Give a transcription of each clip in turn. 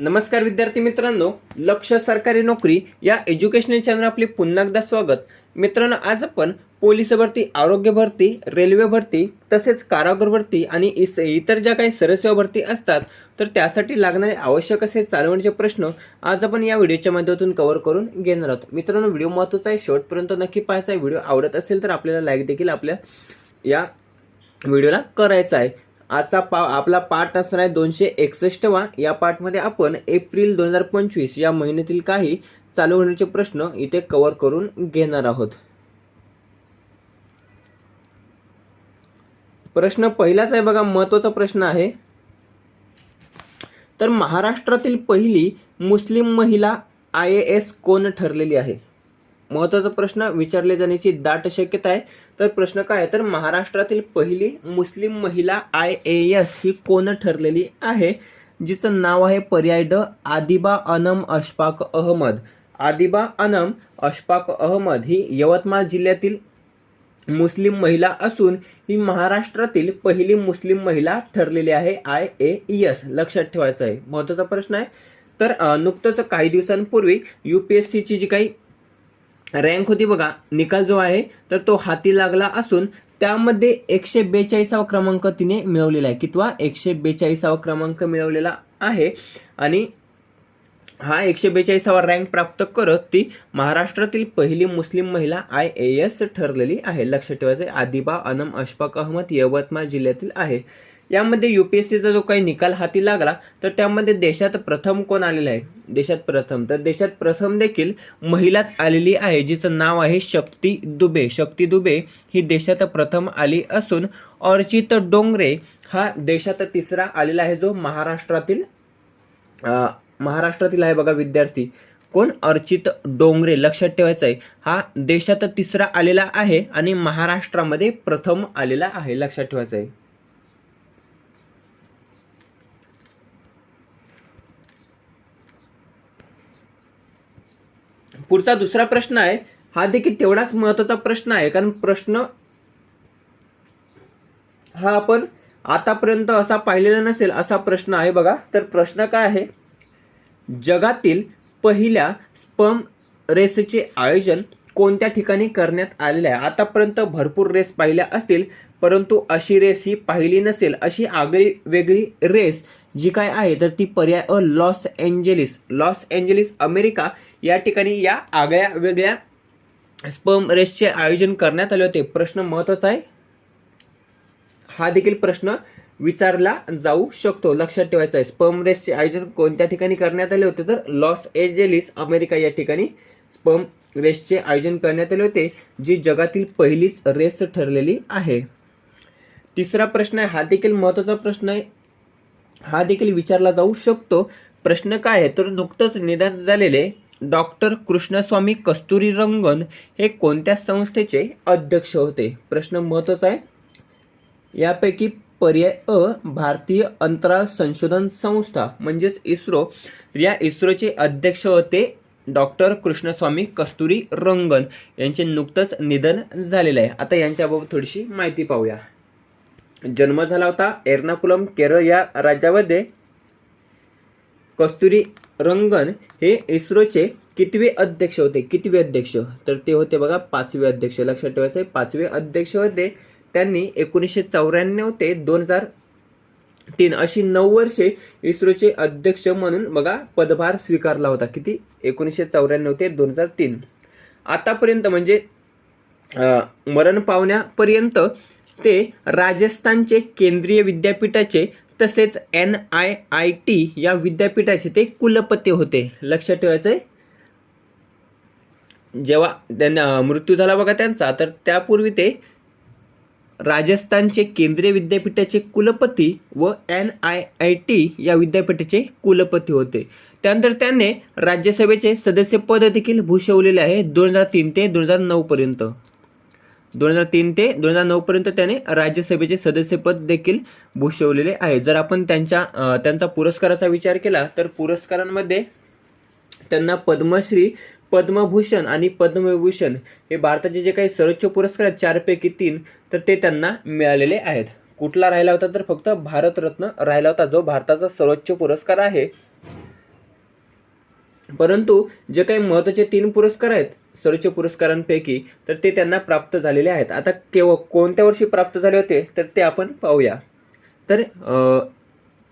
नमस्कार विद्यार्थी मित्रांनो लक्ष सरकारी नोकरी या एज्युकेशनल चॅनल आपले पुन्हा एकदा स्वागत. मित्रांनो आज आपण पोलीस भरती आरोग्य भरती रेल्वे भरती तसेच कारागृह भरती आणि इस- इतर ज्या काही सरसेवा भरती असतात तर त्यासाठी लागणारे आवश्यक असे चालवण्याचे प्रश्न आज आपण या व्हिडिओच्या माध्यमातून कव्हर करून घेणार आहोत. मित्रांनो व्हिडिओ महत्त्वाचा आहे. शेवटपर्यंत नक्की पाहायचा आहे. व्हिडिओ आवडत असेल तर आपल्याला लाईक देखील आपल्या या व्हिडिओला करायचा आहे. आजचा पा आपला पाठ असणार आहे दोनशे एकसष्टवा. या पाठमध्ये आपण एप्रिल दोन हजार पंचवीस या महिन्यातील काही चालू होण्याचे प्रश्न इथे कव्हर करून घेणार आहोत. प्रश्न पहिलाच आहे बघा महत्त्वाचा प्रश्न आहे. तर महाराष्ट्रातील पहिली मुस्लिम महिला आय ए एस कोण ठरलेली आहे? महत्त्वाचा प्रश्न विचारले जाण्याची दाट शक्यता आहे. तर प्रश्न काय आहे? तर महाराष्ट्रातील पहिली मुस्लिम महिला आय ए एस ही कोण ठरलेली आहे? जिचं नाव आहे पर्याय ड आदिबा अनम अशफाक अहमद. आदिबा अनम अशफाक अहमद ही यवतमाळ जिल्ह्यातील मुस्लिम महिला असून ही महाराष्ट्रातील पहिली मुस्लिम महिला ठरलेली आहे आय ए एस. लक्षात ठेवायचं आहे. महत्त्वाचा प्रश्न आहे. तर नुकतंच काही दिवसांपूर्वी यू पी एस सीची जी काही रँक होती बघा. निकाल जो आहे तर तो हाती लागला असून त्यामध्ये एकशे बेचाळीसावा क्रमांक तिने मिळवलेला आहे. किंवा एकशे बेचाळीसावा क्रमांक मिळवलेला आहे. आणि हा एकशे बेचाळीसावा रँक प्राप्त करत ती महाराष्ट्रातील पहिली मुस्लिम महिला आय ए एस ठरलेली आहे. लक्षात ठेवायचं आदिबा अनम अशफाक अहमद यवतमाळ जिल्ह्यातील आहे. यामध्ये यू पी एस सीचा जो काही निकाल हाती लागला तर त्यामध्ये देशात प्रथम कोण आलेला आहे? देशात प्रथम. तर देशात प्रथम देखील महिलाच आलेली आहे जिचं नाव आहे शक्ती दुबे. शक्ती दुबे ही देशात प्रथम आली असून अर्चित डोंगरे हा देशात तिसरा आलेला आहे जो महाराष्ट्रातील महाराष्ट्रातील आहे बघा विद्यार्थी. कोण? अर्चित डोंगरे. लक्षात ठेवायचं आहे हा देशात तिसरा आलेला आहे आणि महाराष्ट्रामध्ये प्रथम आलेला आहे. लक्षात ठेवायचं आहे. पुढचा दुसरा प्रश्न आहे हा देखील तेवढाच महत्त्वाचा प्रश्न आहे कारण प्रश्न हा आपण आतापर्यंत असा पाहिलेला नसेल असा प्रश्न आहे बघा. तर प्रश्न काय आहे? जगातील पहिल्या स्पम रेसचे आयोजन कोणत्या ठिकाणी करण्यात आलेले आहे? आतापर्यंत भरपूर रेस पाहिल्या असतील परंतु अशी रेस ही पाहिली नसेल. अशी आगळी वेगळी रेस जी काय आहे तर ती पर्याय अ Los Angeles. Los Angeles America या ठिकाणी या आगळ्या वेगळ्या स्पर्म रेसचे आयोजन करण्यात आले होते. प्रश्न महत्त्वाचा आहे. हा देखील प्रश्न विचारला जाऊ शकतो. लक्षात ठेवायचा आहे. स्पर्म रेसचे आयोजन कोणत्या ठिकाणी करण्यात आले होते? तर लॉस एंजेलिस अमेरिका या ठिकाणी स्पर्म रेसचे आयोजन करण्यात आले होते जी जगातील पहिलीच रेस ठरलेली आहे. तिसरा प्रश्न आहे. हा देखील महत्त्वाचा प्रश्न आहे. हा देखील विचारला जाऊ शकतो. प्रश्न काय आहे? तर नुकतंच निधन झालेले डॉक्टर कृष्णस्वामी कस्तुरी रंगन हे कोणत्या संस्थेचे अध्यक्ष होते? प्रश्न महत्त्वाचा आहे. यापैकी पर्याय अ भारतीय अंतराळ संशोधन संस्था म्हणजेच इस्रो. या इस्रोचे अध्यक्ष होते डॉक्टर कृष्णस्वामी कस्तुरी रंगन यांचे नुकतंच निधन झालेलं आहे. आता यांच्याबाबत थोडीशी माहिती पाहूया. जन्म झाला होता एर्नाकुलम केरळ या राज्यामध्ये. कस्तुरी रंगन हे इस्रोचे कितवे अध्यक्ष होते? कितवे अध्यक्ष? तर ते होते बघा पाचवे अध्यक्ष. लक्षात ठेवायचं आहे पाचवे अध्यक्ष होते. त्यांनी एकोणीसशे चौऱ्याण्णव ते दोन हजार तीन अशी नऊ वर्षे इस्रोचे अध्यक्ष म्हणून बघा पदभार स्वीकारला होता. किती? एकोणीसशे चौऱ्याण्णव ते दोन हजार तीन. आतापर्यंत म्हणजे मरण पावण्यापर्यंत ते राजस्थानचे केंद्रीय विद्यापीठाचे तसेच एन आय आय टी या विद्यापीठाचे ते कुलपती होते. लक्षात ठेवायचं जेव्हा त्यांना मृत्यू झाला बघा त्यांचा तर त्यापूर्वी ते राजस्थानचे केंद्रीय विद्यापीठाचे कुलपती व एन आय आय टी या विद्यापीठाचे कुलपती होते. त्यानंतर त्यांनी राज्यसभेचे सदस्यपद देखील भूषवलेले आहे दोन हजार तीन ते दोन हजार नऊपर्यंत दोन हजार तीन ते दोन हजार नऊपर्यंत त्याने राज्यसभेचे सदस्यपद देखील भूषवलेले आहे. जर आपण त्यांच्या त्यांचा पुरस्काराचा विचार केला तर पुरस्कारांमध्ये त्यांना पद्मश्री पद्मभूषण आणि पद्मविभूषण हे भारताचे जे काही सर्वोच्च पुरस्कार आहेत चारपैकी तीन तर ते त्यांना मिळालेले आहेत. कुठला राहिला होता तर फक्त भारतरत्न राहिला होता जो भारताचा सर्वोच्च पुरस्कार आहे. परंतु जे काही महत्त्वाचे तीन पुरस्कार आहेत सर्वोच्च पुरस्कारांपैकी तर ते त्यांना प्राप्त झालेले आहेत. आता केवळ कोणत्या वर्षी प्राप्त झाले होते? तर ते आपण पाहूया. तर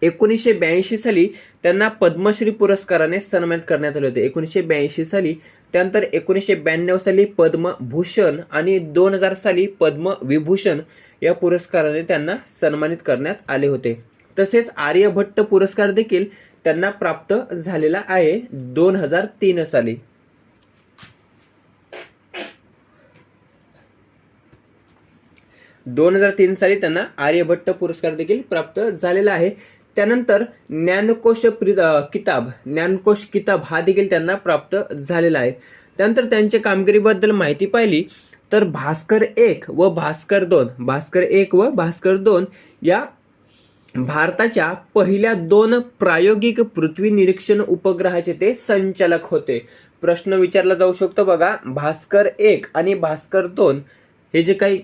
एकोणीसशे ब्याऐंशी साली त्यांना पद्मश्री पुरस्काराने सन्मानित करण्यात आले होते. एकोणीसशे ब्याऐंशी साली त्यानंतर एकोणीसशे ब्याण्णव साली पद्मभूषण आणि दोन हजार साली पद्मविभूषण या पुरस्काराने त्यांना सन्मानित करण्यात आले होते. तसेच आर्यभट्ट पुरस्कार देखील त्यांना प्राप्त झालेला आहे दोन हजार तीन साली. दोन हजार तीन साली त्यांना आर्यभट्ट पुरस्कार देखील प्राप्त झालेला आहे. त्यानंतर ज्ञानकोश किताब ज्ञानकोश किताब हा देखील त्यांना प्राप्त झालेला आहे. त्यानंतर त्यांच्या कामगिरीबद्दल माहिती पाहिली तर भास्कर एक व भास्कर दोन भास्कर एक व भास्कर दोन या भारताच्या पहिल्या दोन प्रायोगिक पृथ्वी निरीक्षण उपग्रहाचे ते संचालक होते. प्रश्न विचारला जाऊ शकतो बघा भास्कर एक आणि भास्कर दोन हे जे काही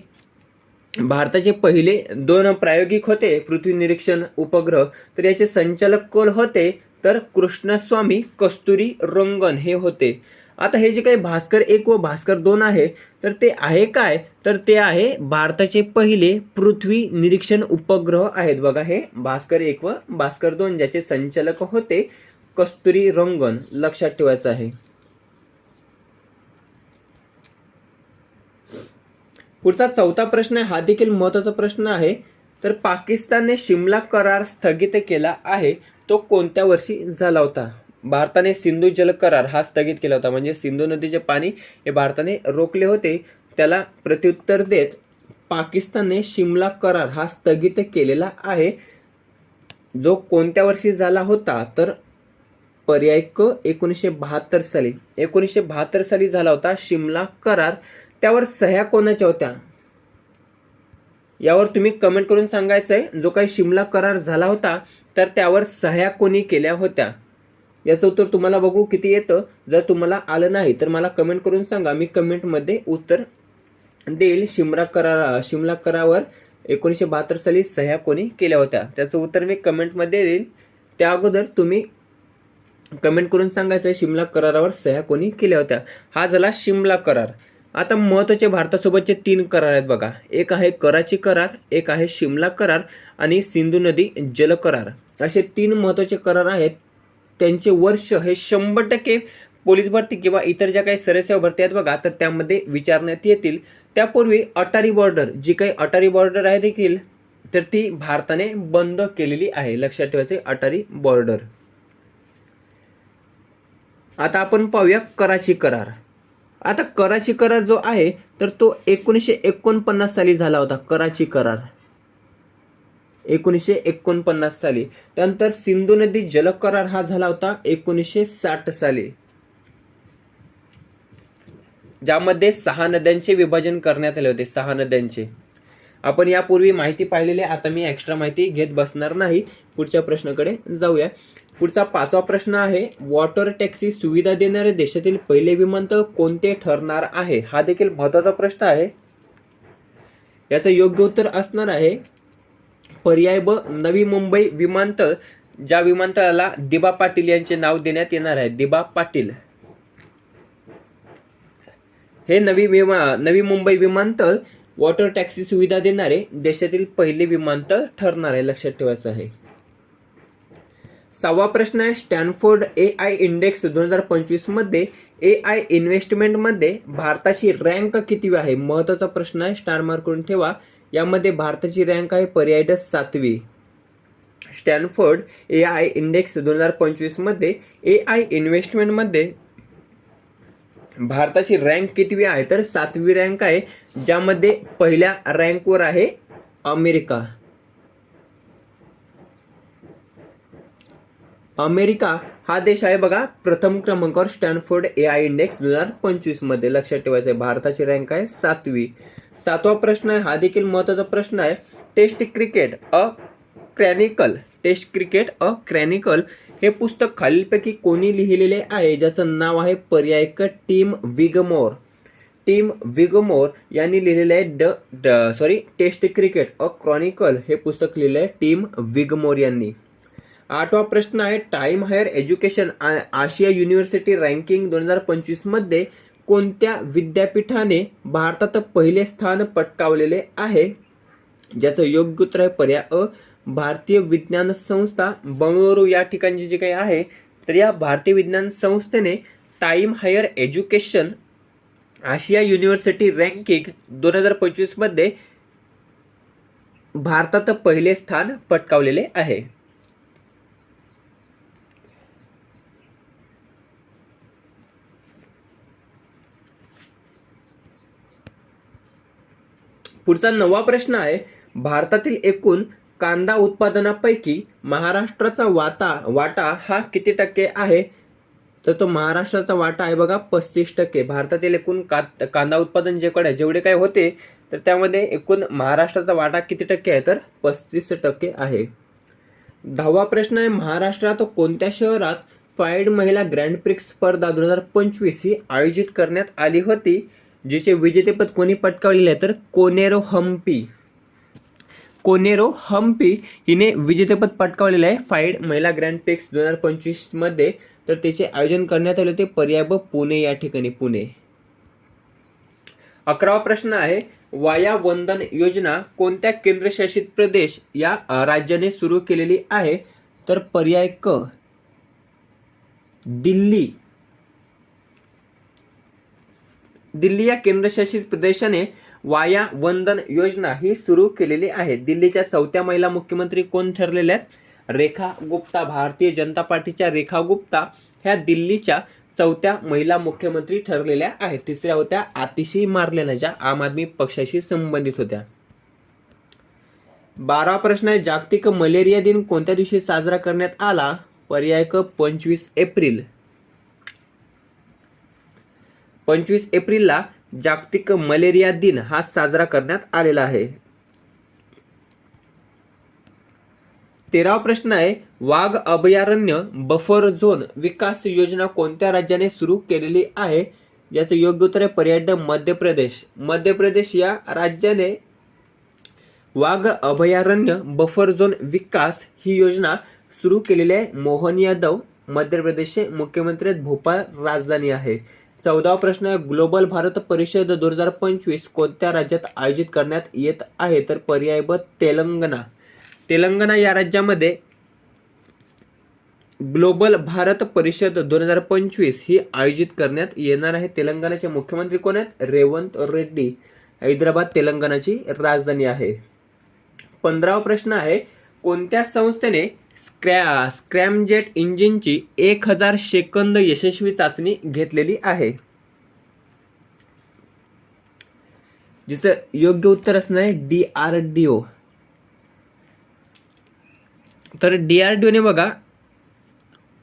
भारताचे पहिले दोन प्रायोगिक होते पृथ्वी निरीक्षण उपग्रह. तर याचे संचालक कोण होते? तर कृष्णस्वामी कस्तुरी रंगन हे होते. आता हे जे काही भास्कर एक व भास्कर दोन आहे तर ते आहे काय? तर ते आहे भारताचे पहिले पृथ्वी निरीक्षण उपग्रह आहेत. बघा हे भास्कर एक व भास्कर दोन ज्याचे संचालक होते कस्तुरी रंगन. लक्षात ठेवायचं आहे. पुढचा चौथा प्रश्न हा देखील महत्त्वाचा प्रश्न आहे. तर पाकिस्तानने शिमला करार स्थगित केला आहे. तो कोणत्या वर्षी झाला होता? भारताने सिंधू जल करार हा स्थगित केला होता. म्हणजे सिंधू नदीचे पाणी हे भारताने रोखले होते. त्याला प्रत्युत्तर देत पाकिस्तानने शिमला करार हा स्थगित केलेला आहे. जो कोणत्या वर्षी झाला होता? तर पर्याय क एकोणीसशे बहात्तर साली. एकोणीसशे बहात्तर साली झाला होता शिमला करार. त्यावर सह्या कोणाच्या होत्या? यावर तुम्ही कमेंट करून सांगायचं आहे जो काही शिमला करार झाला होता तर त्यावर सह्या कोणी केल्या होत्या? याचं उत्तर तुम्हाला बघू किती येतं. जर तुम्हाला आलं नाही तर मला कमेंट करून सांगा. मी कमेंटमध्ये उत्तर देईल. शिमला करार शिमला करावर एकोणीसशे बहात्तर साली सह्या कोणी केल्या होत्या? त्याचं उत्तर मी कमेंटमध्ये देईल. त्या अगोदर तुम्ही कमेंट करून सांगायचं आहे शिमला करारावर सह्या कोणी केल्या होत्या? हा झाला शिमला करार. आता महत्त्वाचे भारतासोबतचे तीन करार आहेत बघा. एक आहे कराची करार एक आहे शिमला करार आणि सिंधू नदी जल करार. असे तीन महत्त्वाचे करार आहेत. त्यांचे वर्ष हे शंभर टक्के पोलीस भरती किंवा इतर ज्या काही सरसेवा भरती आहेत बघा तर त्यामध्ये विचारण्यात येतील. त्यापूर्वी अटारी बॉर्डर जी काही अटारी बॉर्डर आहे देखील तर ती भारताने बंद केलेली आहे. लक्षात ठेवायचे अटारी बॉर्डर. आता आपण पाहूया कराची करार. आता कराची करार जो आहे तर तो एकोणीसशे एकोणपन्नास साली झाला होता कराची करार. एकोणीसशे एकोणपन्नास साली. त्यानंतर सिंधू नदी जल करार हा झाला होता एकोणीसशे साठ साली. ज्यामध्ये सहा नद्यांचे विभाजन करण्यात आले होते सहा नद्यांचे. आपण यापूर्वी माहिती पाहिलेली आता मी एक्स्ट्रा माहिती घेत बसणार नाही. पुढच्या प्रश्नाकडे जाऊया. पुढचा पाचवा प्रश्न आहे वॉटर टॅक्सी सुविधा देणारे देशातील पहिले विमानतळ कोणते ठरणार आहे? हा देखील महत्त्वाचा प्रश्न आहे. याचं योग्य उत्तर असणार आहे पर्याय ब नवी मुंबई विमानतळ ज्या विमानतळाला दिबा पाटील यांचे नाव देण्यात येणार आहे. दिबा पाटील. हे नवी विमा नवी मुंबई विमानतळ वॉटर टॅक्सी सुविधा देणारे देशातील पहिले विमानतळ ठरणार आहे लक्षात ठेवायचं आहे. सहावा प्रश्न आहे स्टॅनफोर्ड ए आय इंडेक्स दोन हजार पंचवीसमध्ये ए आय इन्व्हेस्टमेंटमध्ये भारताची रँक किती आहे? महत्त्वाचा प्रश्न आहे स्टार मार्क करून ठेवा. यामध्ये भारताची रँक आहे पर्याय ड सातवी. स्टॅनफोर्ड ए आय इंडेक्स दोन हजार पंचवीसमध्ये ए आय इन्व्हेस्टमेंटमध्ये भारताची रँक कितवी आहे? तर सातवी रँक आहे ज्यामध्ये पहिल्या रँकवर आहे अमेरिका. अमेरिका हा देश आहे बघा प्रथम क्रमांकावर स्टॅनफोर्ड ए आय इंडेक्स दोन हजार पंचवीसमध्ये. लक्षात ठेवायचं आहे भारताची रँक आहे सातवी. सातवा प्रश्न आहे हा देखील महत्त्वाचा प्रश्न आहे. Test cricket a chronicle test cricket a chronicle हे पुस्तक खालीलपैकी कोणी लिहिलेले आहे ज्याचं नाव आहे पर्याय टीम विगमोर. टीम विगमोर यांनी लिहिलेलं आहे ड sorry test cricket a chronicle हे पुस्तक लिहिलं आहे टीम विगमोर यांनी. आठवा प्रश्न आहे टाइम हायर एज्युकेशन आ- आशिया युनिव्हर्सिटी रँकिंग दोन हजार पंचवीसमध्ये कोणत्या विद्यापीठाने भारतात पहिले स्थान पटकावलेले आहे? ज्याचं योग्य उत्तर आहे पर्याय अ भारतीय विज्ञान संस्था बंगळुरू. या ठिकाणची जी काही आहे तर या भारतीय विज्ञान संस्थेने Time Higher Education Asia university ranking दोन हजार पंचवीसमध्ये भारतात पहिले स्थान पटकावलेले आहे. पुढचा नवा प्रश्न आहे भारतातील एकूण कांदा उत्पादनापैकी महाराष्ट्राचा वाटा वाटा हा किती टक्के आहे? तर तो महाराष्ट्राचा वाटा आहे बघा पस्तीस टक्के. भारतातील एकूण का कांदा उत्पादन जेकडे जेवढे काय होते तर त्यामध्ये एकूण महाराष्ट्राचा वाटा किती टक्के आहे? तर पस्तीस टक्के आहे. दहावा प्रश्न आहे महाराष्ट्रात कोणत्या शहरात फाईड महिला ग्रँड प्रिक्स स्पर्धा दोन हजार पंचवीस ही आयोजित करण्यात आली होती? जिचे विजेतेपद कोणी पटकावलेले आहे तर कोनेरो हम्पी. कोनेरो हम्पी हिने विजेतेपद पटकावलेले आहे फाईड महिला ग्रँड प्रिक्स दोन हजार पंचवीसमध्ये तर त्याचे आयोजन करण्यात आले होते पर्याय पुणे या ठिकाणी पुणे. अकरावा प्रश्न आहे वाया वंदन योजना कोणत्या केंद्रशासित प्रदेश या राज्याने सुरू केलेली आहे? तर पर्याय क दिल्ली. दिल्ली या केंद्रशासित प्रदेशाने वाया वंदन योजना ही सुरू केलेली आहे. दिल्लीच्या चौथ्या महिला मुख्यमंत्री कोण ठरलेल्या आहेत? रेखा गुप्ता भारतीय जनता पार्टीच्या रेखा गुप्ता ह्या दिल्लीच्या चौथ्या महिला मुख्यमंत्री ठरलेल्या आहेत. तिसऱ्या होत्या आतिशी मारलेना ज्या आम आदमी पक्षाशी संबंधित होत्या. बारा प्रश्न आहे जागतिक मलेरिया दिन कोणत्या दिवशी साजरा करण्यात आला? पर्याय क पंचवीस एप्रिल. पंचवीस एप्रिलला जागतिक मलेरिया दिन हा साजरा करण्यात आलेला आहे. तेरावा प्रश्न आहे वाघ अभयारण्य बफर झोन विकास योजना कोणत्या राज्याने सुरू केलेली आहे? याचं योग्य उत्तर आहे पर्यटन मध्य प्रदेश. मध्य प्रदेश या राज्याने वाघ अभयारण्य बफर झोन विकास ही योजना सुरू केलेली आहे. मोहन यादव मध्य प्रदेशचे मुख्यमंत्री भोपाळ राजधानी आहे. चौदावा प्रश्न आहे ग्लोबल भारत परिषद दोन हजार पंचवीस कोणत्या राज्यात आयोजित करण्यात येत आहे? तर पर्याय ब तेलंगणा. तेलंगणा या राज्यामध्ये ग्लोबल भारत परिषद दोन हजार पंचवीस ही आयोजित करण्यात येणार आहे. तेलंगणाचे मुख्यमंत्री कोण आहेत? रेवंत रेड्डी. हैदराबाद तेलंगणाची राजधानी आहे. पंधरावा प्रश्न आहे कोणत्या संस्थेने स्क्रॅ स्क्रॅमजेट इंजिनची एक हजार सेकंद यशस्वी चाचणी घेतलेली आहे? जिचं योग्य उत्तर असणार आहे डी आर डी ओ. तर डी आर डी ओने बघा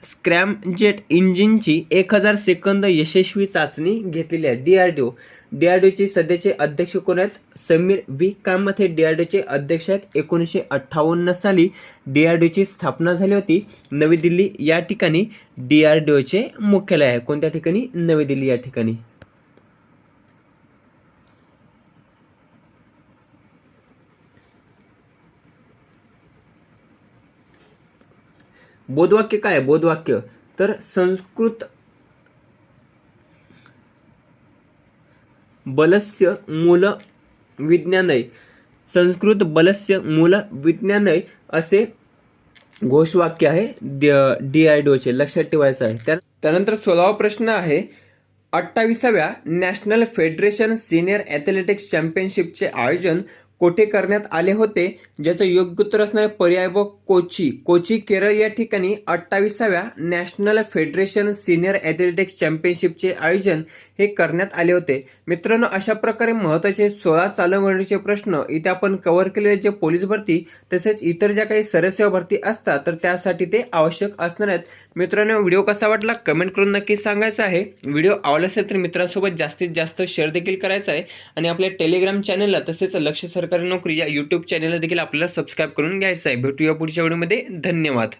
स्क्रॅमजेट इंजिनची एक हजार सेकंद यशस्वी चाचणी घेतलेली आहे डी आर डी ओ. डीआरडीओचे सध्याचे अध्यक्ष कोण आहेत? समीर व्ही. कामत हे डी आर डी अध्यक्ष आहेत. एकोणीसशे अठ्ठावन्न साली डी आर डी स्थापना झाली होती. नवी दिल्ली या ठिकाणी डी आर डी ओचे मुख्यालय आहे. कोणत्या ठिकाणी? नवी दिल्ली या ठिकाणी. बोधवाक्य काय बोधवाक्य. तर संस्कृत बलस्य मूल विज्ञानय. संस्कृत बलस्य मूल विज्ञानय असे घोषवाक्य आहे डी आय चे. लक्षात ठेवायचं आहे. त्या- त्यानंतर सोळावा प्रश्न आहे अठ्ठावीसाव्या नॅशनल फेडरेशन सिनियर ॲथलेटिक्स चॅम्पियनशिपचे आयोजन कोठे करण्यात आले होते? ज्याचं योग्य उत्तर असणार पर्याय व कोची. कोची केरळ या ठिकाणी अठ्ठावीसाव्या नॅशनल फेडरेशन सिनियर ॲथलेटिक्स चॅम्पियनशिपचे आयोजन हे करण्यात आले होते. मित्रांनो अशा प्रकारे महत्त्वाचे सोळा चालवणीचे प्रश्न इथे आपण कव्हर केलेले जे पोलीस भरती तसेच इतर ज्या काही सरसेवा भरती असतात तर त्यासाठी ते आवश्यक असणार आहेत. मित्रांनो व्हिडिओ कसा वाटला कमेंट करून नक्की सांगायचं आहे. व्हिडिओ आवडला असेल तर मित्रांसोबत जास्तीत जास्त शेअर देखील करायचा आहे. आणि आपल्या टेलिग्राम चॅनलला तसेच लक्ष सरकारी नोकरी या यूट्यूब चॅनलला देखील आपल्याला सबस्क्राईब करून घ्यायचं आहे. भेटूया पुढच्या व्हिडिओमध्ये धन्यवाद.